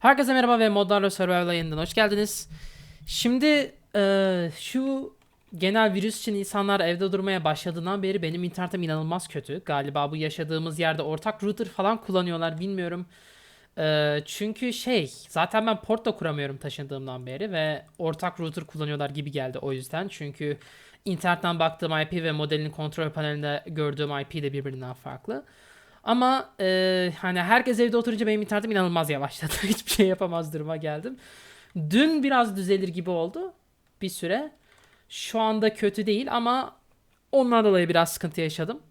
Herkese merhaba ve Modlarla Survival'a yeniden hoş geldiniz. Şimdi eee, şu genel virüs için insanlar evde durmaya başladığından beri benim internetim inanılmaz kötü. Galiba bu yaşadığımız yerde ortak router falan kullanıyorlar bilmiyorum. Eee, çünkü şey zaten ben port da kuramıyorum taşındığımdan beri ve ortak router kullanıyorlar gibi geldi o yüzden. Çünkü internetten baktığım IP ve modelin kontrol panelinde gördüğüm IP de birbirinden farklı. Ama e, hani herkes evde oturunca benim internetim inanılmaz yavaşladı. Hiçbir şey yapamaz duruma geldim. Dün biraz düzelir gibi oldu bir süre. Şu anda kötü değil ama ondan dolayı biraz sıkıntı yaşadım.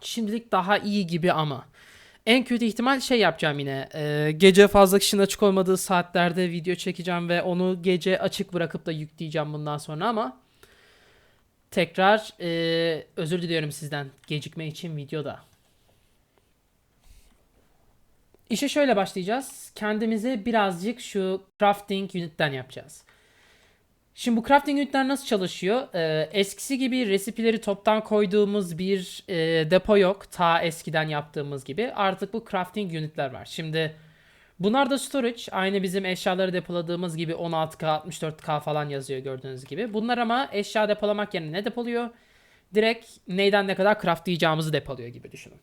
Şimdilik daha iyi gibi ama. En kötü ihtimal şey yapacağım yine. e, gece fazla kişinin açık olmadığı saatlerde video çekeceğim ve onu gece açık bırakıp da yükleyeceğim bundan sonra ama tekrar e, özür diliyorum sizden gecikme için videoda. İşe şöyle başlayacağız. Kendimize birazcık şu crafting unit'ten yapacağız. Şimdi bu crafting unitler nasıl çalışıyor? Ee, eskisi gibi resipileri toptan koyduğumuz bir e, depo yok. Ta eskiden yaptığımız gibi. Artık bu crafting unitler var. Şimdi bunlar da storage. Aynı bizim eşyaları depoladığımız gibi 16K, 64K falan yazıyor gördüğünüz gibi. Bunlar ama eşya depolamak yerine ne depoluyor? Direkt neyden ne kadar craftlayacağımızı depoluyor gibi düşünün.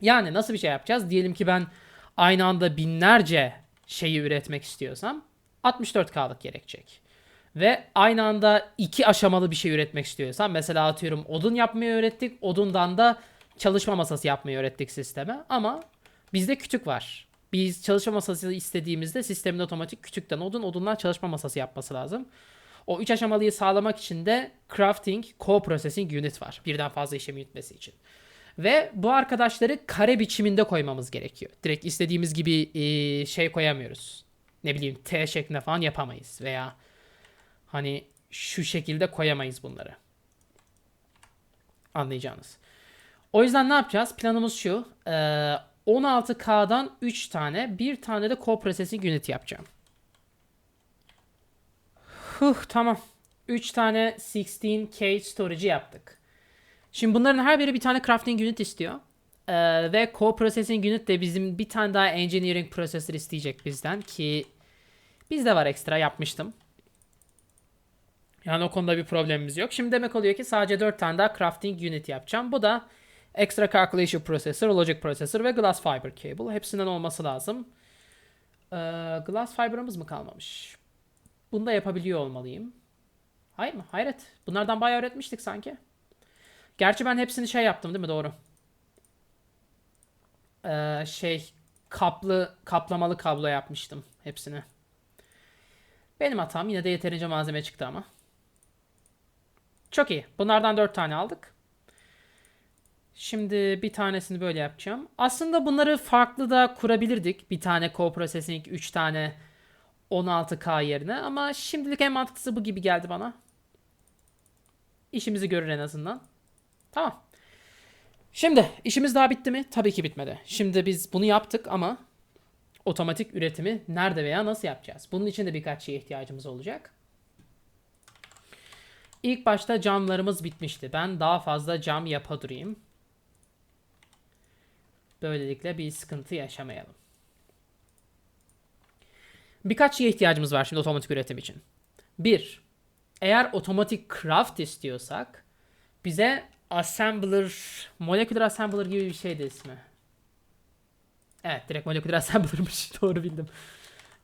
Yani nasıl bir şey yapacağız? Diyelim ki ben aynı anda binlerce şeyi üretmek istiyorsam 64K'lık gerekecek. Ve aynı anda iki aşamalı bir şey üretmek istiyorsam mesela atıyorum odun yapmayı öğrettik. Odundan da çalışma masası yapmayı öğrettik sisteme. Ama bizde kütük var. Biz çalışma masası istediğimizde sistemin otomatik kütükten odun, odundan çalışma masası yapması lazım. O üç aşamalıyı sağlamak için de crafting, co-processing unit var. Birden fazla işlemi yürütmesi için. Ve bu arkadaşları kare biçiminde koymamız gerekiyor. Direkt istediğimiz gibi e, şey koyamıyoruz. Ne bileyim T şeklinde falan yapamayız. Veya hani şu şekilde koyamayız bunları. Anlayacağınız. O yüzden ne yapacağız? Planımız şu. e, 16K'dan 3 tane, bir tane de co-processing unit yapacağım. Huh, tamam. 3 tane 16K storage'ı yaptık. Şimdi bunların her biri bir tane crafting unit istiyor. Ee, ve co-processing unit de bizim bir tane daha engineering processor isteyecek bizden ki bizde var ekstra yapmıştım. Yani o konuda bir problemimiz yok. Şimdi demek oluyor ki sadece 4 tane daha crafting unit yapacağım. Bu da extra calculation processor, logic processor ve glass fiber cable. Hepsinden olması lazım. Ee, glass fiber'ımız mı kalmamış? Bunu da yapabiliyor olmalıyım. Hayır mı? Hayret. Bunlardan bayağı öğretmiştik sanki. Gerçi ben hepsini şey yaptım değil mi? Doğru. Ee, şey kaplı kaplamalı kablo yapmıştım hepsini. Benim hatam yine de yeterince malzeme çıktı ama. Çok iyi. Bunlardan 4 tane aldık. Şimdi bir tanesini böyle yapacağım. Aslında bunları farklı da kurabilirdik. Bir tane co-processing, 3 tane 16K yerine. Ama şimdilik en mantıklısı bu gibi geldi bana. İşimizi görür en azından. Tamam. Şimdi işimiz daha bitti mi? Tabii ki bitmedi. Şimdi biz bunu yaptık ama otomatik üretimi nerede veya nasıl yapacağız? Bunun için de birkaç şeye ihtiyacımız olacak. İlk başta camlarımız bitmişti. Ben daha fazla cam yapa durayım. Böylelikle bir sıkıntı yaşamayalım. Birkaç şeye ihtiyacımız var şimdi otomatik üretim için. Bir, eğer otomatik craft istiyorsak bize assembler, molecular assembler gibi bir şeydi ismi. Evet direkt molecular assembler'mış. Doğru bildim.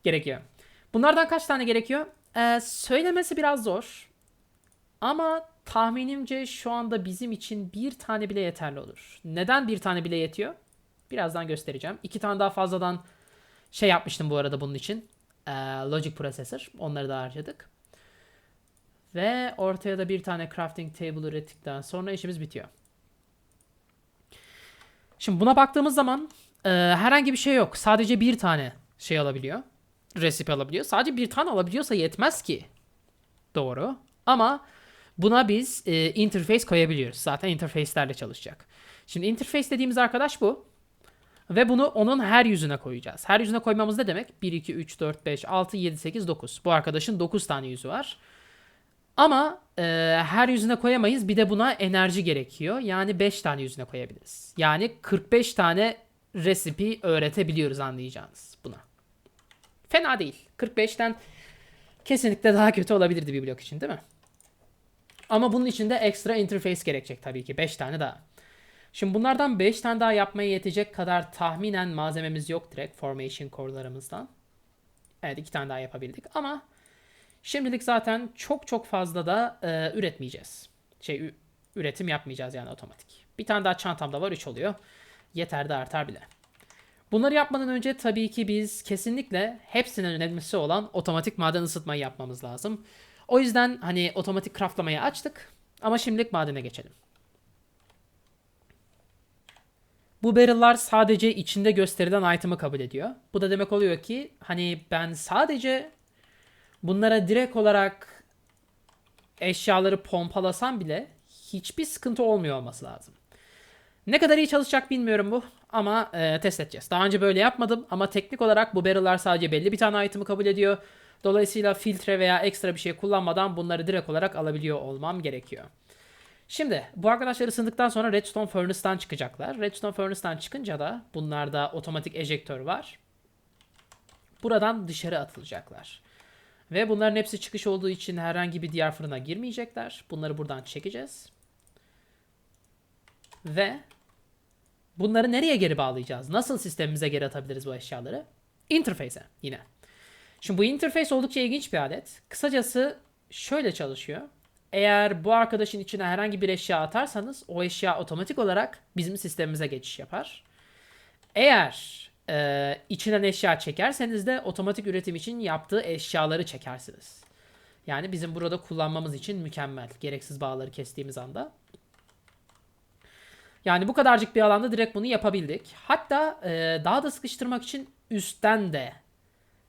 Gerekiyor. Bunlardan kaç tane gerekiyor? Ee, söylemesi biraz zor. Ama tahminimce şu anda bizim için bir tane bile yeterli olur. Neden bir tane bile yetiyor? Birazdan göstereceğim. İki tane daha fazladan şey yapmıştım bu arada bunun için. Ee, Logic Processor. Onları da harcadık. Ve ortaya da bir tane crafting table ürettikten sonra işimiz bitiyor. Şimdi buna baktığımız zaman e, herhangi bir şey yok. Sadece bir tane şey alabiliyor. Resipi alabiliyor. Sadece bir tane alabiliyorsa yetmez ki. Doğru. Ama buna biz e, interface koyabiliyoruz. Zaten interface'lerle çalışacak. Şimdi interface dediğimiz arkadaş bu. Ve bunu onun her yüzüne koyacağız. Her yüzüne koymamız ne demek? 1, 2, 3, 4, 5, 6, 7, 8, 9. Bu arkadaşın 9 tane yüzü var. Ama e, her yüzüne koyamayız. Bir de buna enerji gerekiyor. Yani 5 tane yüzüne koyabiliriz. Yani 45 tane recipe öğretebiliyoruz anlayacağınız buna. Fena değil. 45'ten kesinlikle daha kötü olabilirdi bir blok için değil mi? Ama bunun için de ekstra interface gerekecek tabii ki. 5 tane daha. Şimdi bunlardan 5 tane daha yapmaya yetecek kadar tahminen malzememiz yok direkt formation core'larımızdan. Evet 2 tane daha yapabildik ama şimdilik zaten çok çok fazla da e, üretmeyeceğiz. Şey üretim yapmayacağız yani otomatik. Bir tane daha çantamda var 3 oluyor. Yeter de artar bile. Bunları yapmadan önce tabii ki biz kesinlikle hepsinin önemlisi olan otomatik maden ısıtmayı yapmamız lazım. O yüzden hani otomatik craftlamayı açtık ama şimdilik madene geçelim. Bu barrel'lar sadece içinde gösterilen item'ı kabul ediyor. Bu da demek oluyor ki hani ben sadece bunlara direkt olarak eşyaları pompalasam bile hiçbir sıkıntı olmuyor olması lazım. Ne kadar iyi çalışacak bilmiyorum bu ama e, test edeceğiz. Daha önce böyle yapmadım ama teknik olarak bu barrel'lar sadece belli bir tane item'ı kabul ediyor. Dolayısıyla filtre veya ekstra bir şey kullanmadan bunları direkt olarak alabiliyor olmam gerekiyor. Şimdi bu arkadaşlar ısındıktan sonra Redstone Furnace'dan çıkacaklar. Redstone Furnace'dan çıkınca da bunlarda otomatik ejektör var. Buradan dışarı atılacaklar. Ve bunların hepsi çıkış olduğu için herhangi bir diğer fırına girmeyecekler. Bunları buradan çekeceğiz. Ve bunları nereye geri bağlayacağız? Nasıl sistemimize geri atabiliriz bu eşyaları? Interface'e yine. Şimdi bu interface oldukça ilginç bir alet. Kısacası şöyle çalışıyor. Eğer bu arkadaşın içine herhangi bir eşya atarsanız o eşya otomatik olarak bizim sistemimize geçiş yapar. Eğer e, içinden eşya çekerseniz de otomatik üretim için yaptığı eşyaları çekersiniz. Yani bizim burada kullanmamız için mükemmel. Gereksiz bağları kestiğimiz anda. Yani bu kadarcık bir alanda direkt bunu yapabildik. Hatta e, daha da sıkıştırmak için üstten de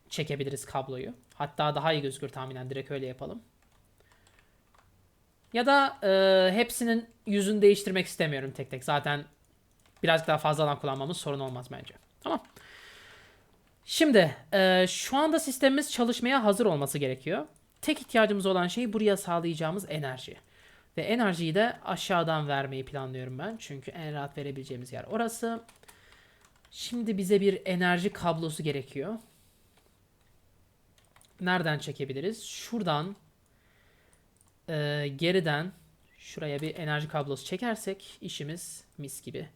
çekebiliriz kabloyu. Hatta daha iyi gözükür tahminen direkt öyle yapalım. Ya da e, hepsinin yüzünü değiştirmek istemiyorum tek tek. Zaten birazcık daha fazla alan kullanmamız sorun olmaz bence. Tamam. Şimdi e, şu anda sistemimiz çalışmaya hazır olması gerekiyor. Tek ihtiyacımız olan şey buraya sağlayacağımız enerji. Ve enerjiyi de aşağıdan vermeyi planlıyorum ben. Çünkü en rahat verebileceğimiz yer orası. Şimdi bize bir enerji kablosu gerekiyor. Nereden çekebiliriz? Şuradan e, geriden şuraya bir enerji kablosu çekersek işimiz mis gibi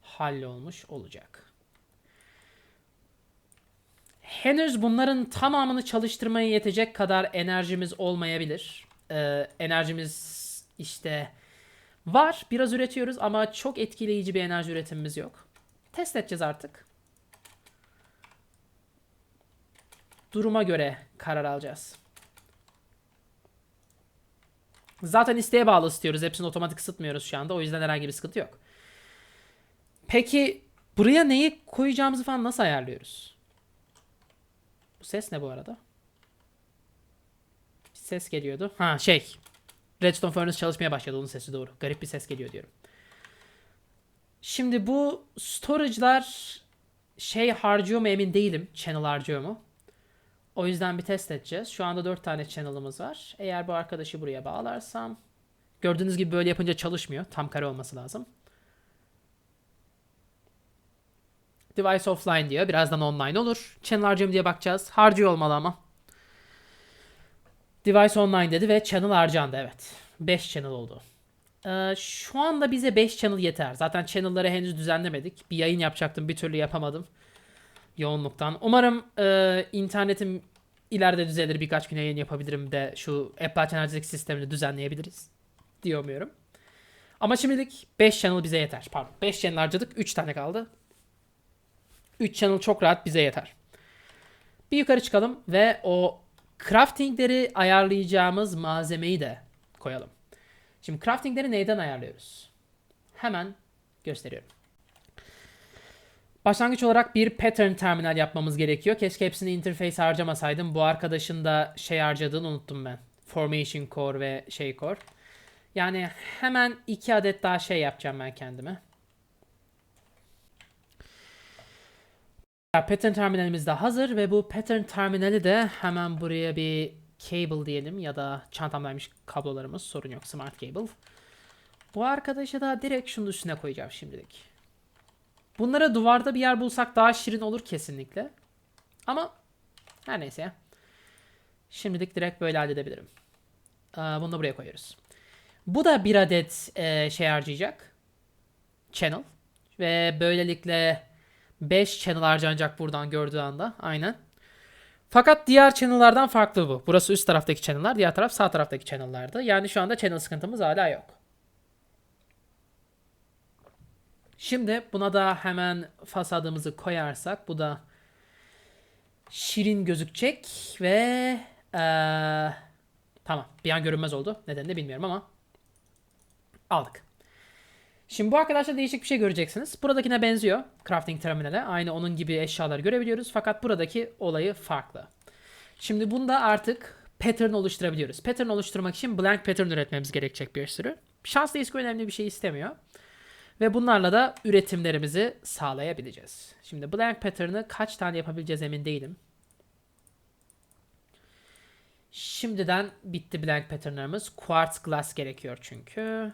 hallolmuş olacak. Henüz bunların tamamını çalıştırmaya yetecek kadar enerjimiz olmayabilir. Ee, enerjimiz işte var. Biraz üretiyoruz ama çok etkileyici bir enerji üretimimiz yok. Test edeceğiz artık. Duruma göre karar alacağız. Zaten isteğe bağlı ısıtıyoruz. Hepsini otomatik ısıtmıyoruz şu anda. O yüzden herhangi bir sıkıntı yok. Peki buraya neyi koyacağımızı falan nasıl ayarlıyoruz? Bu ses ne bu arada? Bir ses geliyordu. Ha şey. Redstone Furnace çalışmaya başladı. Onun sesi doğru. Garip bir ses geliyor diyorum. Şimdi bu storage'lar şey harcıyor mu emin değilim. Channel harcıyor mu? O yüzden bir test edeceğiz. Şu anda 4 tane channel'ımız var. Eğer bu arkadaşı buraya bağlarsam gördüğünüz gibi böyle yapınca çalışmıyor. Tam kare olması lazım. Device offline diyor. Birazdan online olur. Channel harcıyor diye bakacağız. Harcıyor olmalı ama. Device online dedi ve channel harcandı evet. 5 channel oldu. Ee, şu anda bize 5 channel yeter. Zaten channel'ları henüz düzenlemedik. Bir yayın yapacaktım bir türlü yapamadım. Yoğunluktan. Umarım e, internetim ileride düzelir. Birkaç gün yayın yapabilirim de şu Apple Enerjilik sistemini düzenleyebiliriz. Diye umuyorum. Ama şimdilik 5 channel bize yeter. Pardon 5 channel harcadık. 3 tane kaldı. 3 channel çok rahat bize yeter. Bir yukarı çıkalım ve o craftingleri ayarlayacağımız malzemeyi de koyalım. Şimdi craftingleri neyden ayarlıyoruz? Hemen gösteriyorum. Başlangıç olarak bir pattern terminal yapmamız gerekiyor. Keşke hepsini interface harcamasaydım. Bu arkadaşın da şey harcadığını unuttum ben. Formation core ve şey core. Yani hemen iki adet daha şey yapacağım ben kendime. Pattern terminalimiz de hazır ve bu pattern terminali de hemen buraya bir cable diyelim ya da çantamdaymış kablolarımız sorun yok smart cable. Bu arkadaşı da direkt şunun üstüne koyacağım şimdilik. Bunlara duvarda bir yer bulsak daha şirin olur kesinlikle. Ama her neyse ya. Şimdilik direkt böyle halledebilirim. Ee, bunu da buraya koyuyoruz. Bu da bir adet e, şey harcayacak. Channel. Ve böylelikle 5 channel harcanacak buradan gördüğü anda. Aynen. Fakat diğer channel'lardan farklı bu. Burası üst taraftaki channel'lar, diğer taraf sağ taraftaki channel'lardı. Yani şu anda channel sıkıntımız hala yok. Şimdi buna da hemen fasadımızı koyarsak bu da şirin gözükecek ve eee, tamam bir an görünmez oldu. Nedenini bilmiyorum ama aldık. Şimdi bu arkadaşlar değişik bir şey göreceksiniz. Buradakine benziyor crafting terminale. Aynı onun gibi eşyalar görebiliyoruz. Fakat buradaki olayı farklı. Şimdi bunda artık pattern oluşturabiliyoruz. Pattern oluşturmak için blank pattern üretmemiz gerekecek bir sürü. Şanslı eski önemli bir şey istemiyor. Ve bunlarla da üretimlerimizi sağlayabileceğiz. Şimdi blank pattern'ı kaç tane yapabileceğiz emin değilim. Şimdiden bitti blank pattern'larımız. Quartz glass gerekiyor çünkü.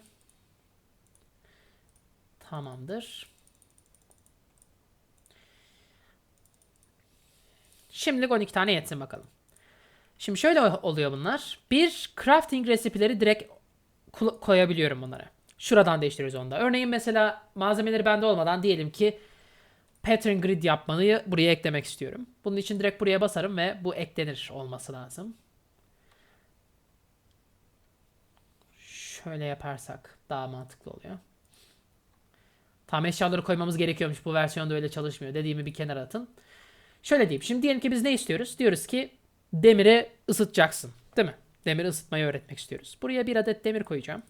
Tamamdır. Şimdilik 12 tane yetsin bakalım. Şimdi şöyle oluyor bunlar. Bir, crafting resipileri direkt koyabiliyorum bunlara. Şuradan değiştiriyoruz onu da. Örneğin mesela malzemeleri bende olmadan diyelim ki pattern grid yapmayı buraya eklemek istiyorum. Bunun için direkt buraya basarım ve bu eklenir olması lazım. Şöyle yaparsak daha mantıklı oluyor. Tam eşyaları koymamız gerekiyormuş. Bu versiyonda öyle çalışmıyor. Dediğimi bir kenara atın. Şöyle diyeyim. Şimdi diyelim ki biz ne istiyoruz? Diyoruz ki demiri ısıtacaksın. Değil mi? Demiri ısıtmayı öğretmek istiyoruz. Buraya bir adet demir koyacağım.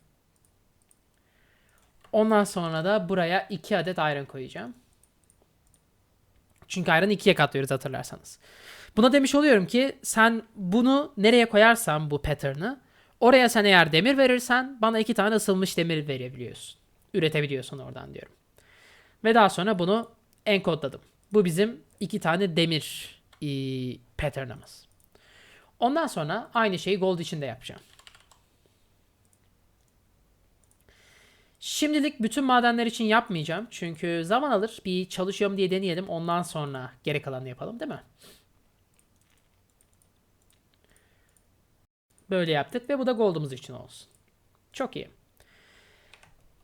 Ondan sonra da buraya iki adet iron koyacağım. Çünkü iron'ı ikiye katlıyoruz hatırlarsanız. Buna demiş oluyorum ki sen bunu nereye koyarsan bu pattern'ı oraya sen eğer demir verirsen bana iki tane ısılmış demir verebiliyorsun. Üretebiliyorsun oradan diyorum. Ve daha sonra bunu enkodladım. Bu bizim iki tane demir e, pattern'ımız. Ondan sonra aynı şeyi gold için de yapacağım. Şimdilik bütün madenler için yapmayacağım. Çünkü zaman alır. Bir çalışıyorum diye deneyelim. Ondan sonra geri kalanını yapalım değil mi? Böyle yaptık ve bu da gold'umuz için olsun. Çok iyi.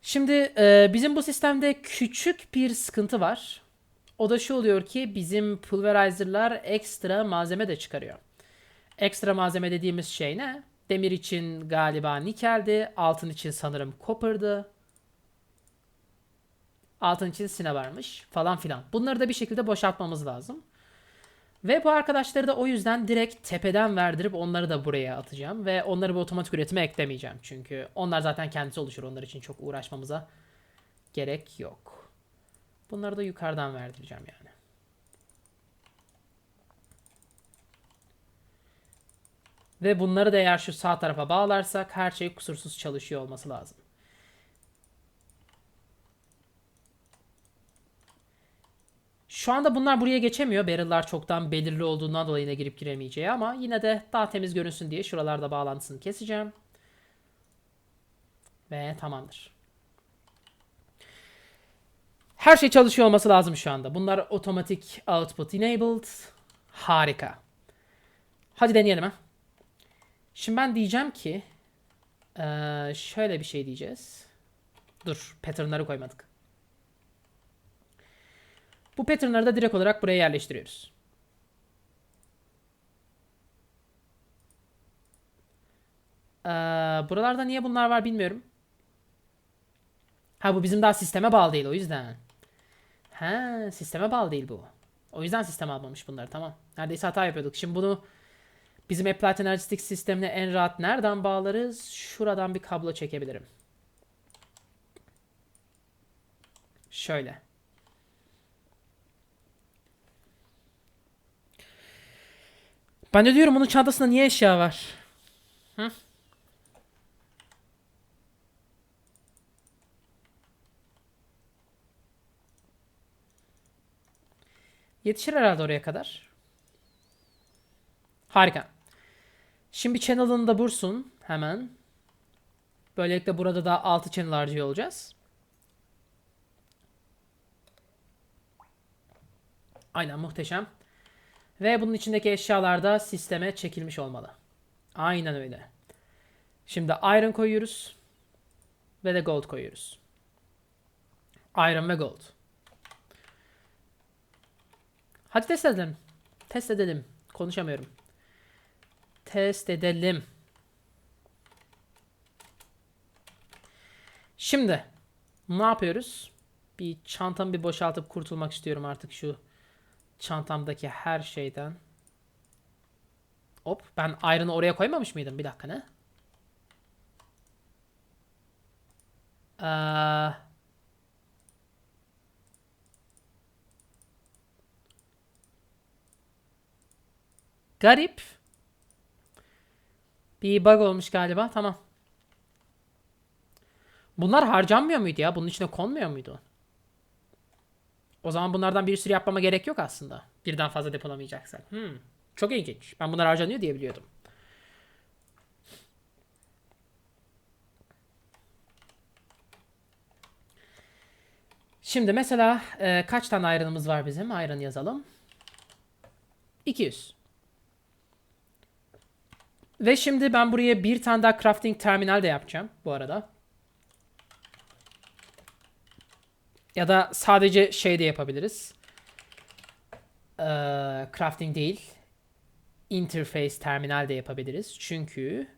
Şimdi e, bizim bu sistemde küçük bir sıkıntı var. O da şu oluyor ki bizim pulverizer'lar ekstra malzeme de çıkarıyor. Ekstra malzeme dediğimiz şey ne? Demir için galiba nikeldi. Altın için sanırım copper'dı. Altın için sine varmış falan filan. Bunları da bir şekilde boşaltmamız lazım. Ve bu arkadaşları da o yüzden direkt tepeden verdirip onları da buraya atacağım. Ve onları bu otomatik üretime eklemeyeceğim. Çünkü onlar zaten kendisi oluşur. Onlar için çok uğraşmamıza gerek yok. Bunları da yukarıdan verdireceğim yani. Ve bunları da eğer şu sağ tarafa bağlarsak her şey kusursuz çalışıyor olması lazım. Şu anda bunlar buraya geçemiyor. Barrel'lar çoktan belirli olduğundan dolayı yine girip giremeyeceği ama yine de daha temiz görünsün diye şuralarda bağlantısını keseceğim. Ve tamamdır. Her şey çalışıyor olması lazım şu anda. Bunlar otomatik output enabled. Harika. Hadi deneyelim ha. Şimdi ben diyeceğim ki şöyle bir şey diyeceğiz. Dur, pattern'ları koymadık. Bu pattern'ları da direkt olarak buraya yerleştiriyoruz. Ee, buralarda niye bunlar var bilmiyorum. Ha bu bizim daha sisteme bağlı değil o yüzden. Ha sisteme bağlı değil bu. O yüzden sistem almamış bunları tamam. Neredeyse hata yapıyorduk. Şimdi bunu bizim Applied Energetics sistemine en rahat nereden bağlarız? Şuradan bir kablo çekebilirim. Şöyle. Ben de diyorum onun çantasında niye eşya var? Hı? Yetişir herhalde oraya kadar. Harika. Şimdi channel'ını da bursun hemen. Böylelikle burada da 6 channel harcıyor olacağız. Aynen muhteşem. Ve bunun içindeki eşyalar da sisteme çekilmiş olmalı. Aynen öyle. Şimdi iron koyuyoruz. Ve de gold koyuyoruz. Iron ve gold. Hadi test edelim. Test edelim. Konuşamıyorum. Test edelim. Şimdi ne yapıyoruz? Bir çantamı bir boşaltıp kurtulmak istiyorum artık şu çantamdaki her şeyden. Hop ben iron'ı oraya koymamış mıydım? Bir dakika ne? Ee, garip. Bir bug olmuş galiba. Tamam. Bunlar harcanmıyor muydu ya? Bunun içine konmuyor muydu? O zaman bunlardan bir sürü yapmama gerek yok aslında. Birden fazla depolamayacaksak. Hmm. Çok ilginç. Ben bunlar harcanıyor diye biliyordum. Şimdi mesela e, kaç tane ayranımız var bizim? Ayran yazalım. 200. Ve şimdi ben buraya bir tane daha crafting terminal de yapacağım bu arada. Ya da sadece şey de yapabiliriz. Ee, crafting değil. Interface terminal de yapabiliriz. Çünkü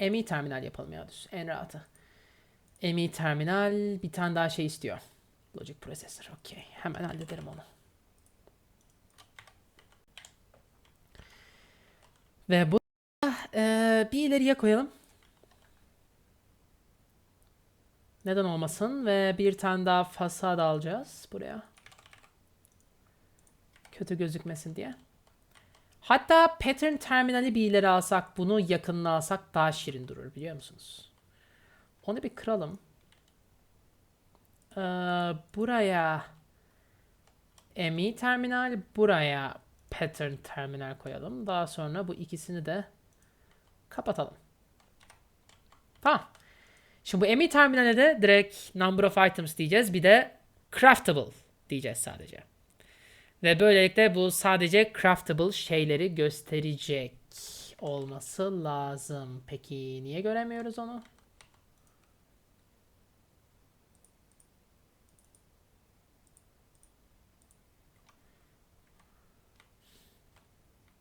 ME terminal yapalım ya düz. En rahatı. ME terminal bir tane daha şey istiyor. Logic processor. Okey. Hemen hallederim onu. Ve bu e, bir ileriye koyalım. Neden olmasın? Ve bir tane daha fasad alacağız buraya. Kötü gözükmesin diye. Hatta pattern terminali bir ileri alsak bunu yakınına alsak daha şirin durur biliyor musunuz? Onu bir kıralım. Ee, buraya ME terminal buraya pattern terminal koyalım. Daha sonra bu ikisini de kapatalım. Tamam. Şimdi bu ME terminale de direkt number of items diyeceğiz. Bir de craftable diyeceğiz sadece. Ve böylelikle bu sadece craftable şeyleri gösterecek olması lazım. Peki niye göremiyoruz onu?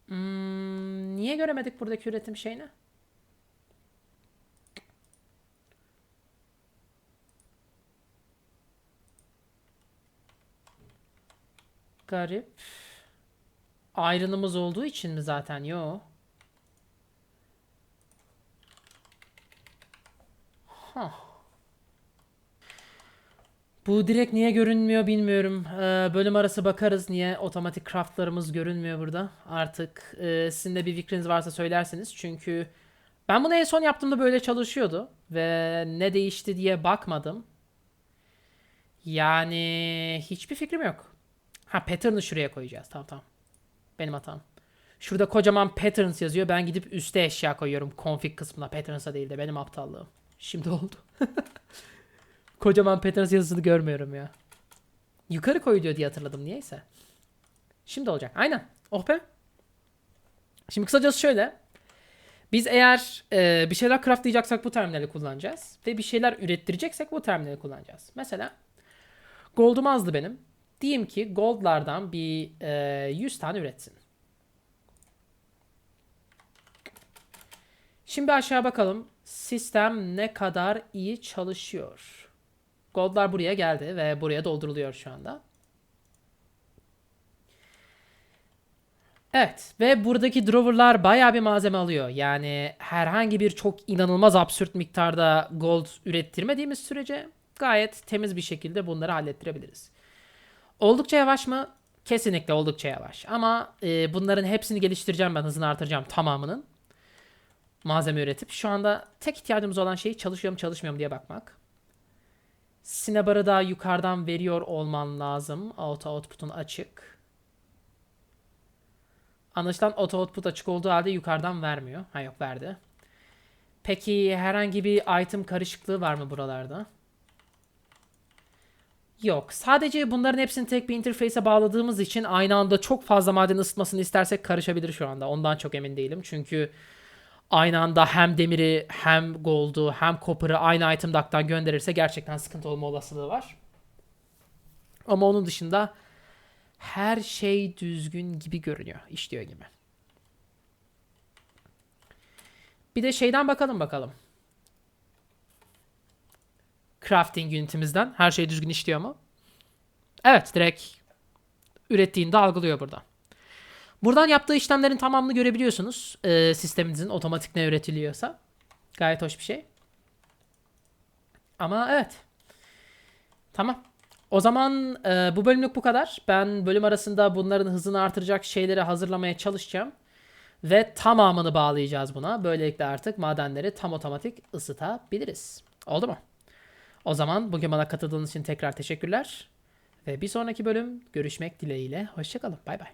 Hmm, niye göremedik buradaki üretim şeyini? Garip. Ayrınımız olduğu için mi zaten? Yo. Huh. Bu direkt niye görünmüyor bilmiyorum. Ee, bölüm arası bakarız niye otomatik craftlarımız görünmüyor burada. Artık e, sizin de bir fikriniz varsa söylerseniz. Çünkü ben bunu en son yaptığımda böyle çalışıyordu. Ve ne değişti diye bakmadım. Yani hiçbir fikrim yok. Ha pattern'ı şuraya koyacağız. Tamam tamam. Benim hatam. Şurada kocaman patterns yazıyor. Ben gidip üste eşya koyuyorum. Config kısmına. Patterns'a değil de benim aptallığım. Şimdi oldu. kocaman patterns yazısını görmüyorum ya. Yukarı koyuyor diye hatırladım niyeyse. Şimdi olacak. Aynen. Oh be. Şimdi kısacası şöyle. Biz eğer e, bir şeyler craftlayacaksak bu terminali kullanacağız. Ve bir şeyler ürettireceksek bu terminali kullanacağız. Mesela gold'um azdı benim. Diyeyim ki goldlardan bir e, 100 tane üretsin. Şimdi aşağı bakalım. Sistem ne kadar iyi çalışıyor. Goldlar buraya geldi ve buraya dolduruluyor şu anda. Evet ve buradaki drawer'lar bayağı bir malzeme alıyor. Yani herhangi bir çok inanılmaz absürt miktarda gold ürettirmediğimiz sürece gayet temiz bir şekilde bunları hallettirebiliriz. Oldukça yavaş mı? Kesinlikle oldukça yavaş. Ama e, bunların hepsini geliştireceğim ben hızını artıracağım tamamının. Malzeme üretip şu anda tek ihtiyacımız olan şey çalışıyor mu çalışmıyor mu diye bakmak. Cinnabar'ı daha yukarıdan veriyor olman lazım. Auto output'un açık. Anlaşılan auto output açık olduğu halde yukarıdan vermiyor. Ha yok verdi. Peki herhangi bir item karışıklığı var mı buralarda? Yok. Sadece bunların hepsini tek bir interface'e bağladığımız için aynı anda çok fazla maden ısıtmasını istersek karışabilir şu anda. Ondan çok emin değilim. Çünkü aynı anda hem demiri hem gold'u hem copper'ı aynı item duct'tan gönderirse gerçekten sıkıntı olma olasılığı var. Ama onun dışında her şey düzgün gibi görünüyor. işliyor gibi. Bir de şeyden bakalım bakalım. Crafting unitimizden. Her şey düzgün işliyor mu? Evet direkt ürettiğinde algılıyor burada. Buradan yaptığı işlemlerin tamamını görebiliyorsunuz. Ee, sisteminizin otomatik ne üretiliyorsa. Gayet hoş bir şey. Ama evet. Tamam. O zaman e, bu bölümlük bu kadar. Ben bölüm arasında bunların hızını artıracak şeyleri hazırlamaya çalışacağım. Ve tamamını bağlayacağız buna. Böylelikle artık madenleri tam otomatik ısıtabiliriz. Oldu mu? O zaman bugün bana katıldığınız için tekrar teşekkürler. Ve bir sonraki bölüm görüşmek dileğiyle. Hoşçakalın. Bay bay.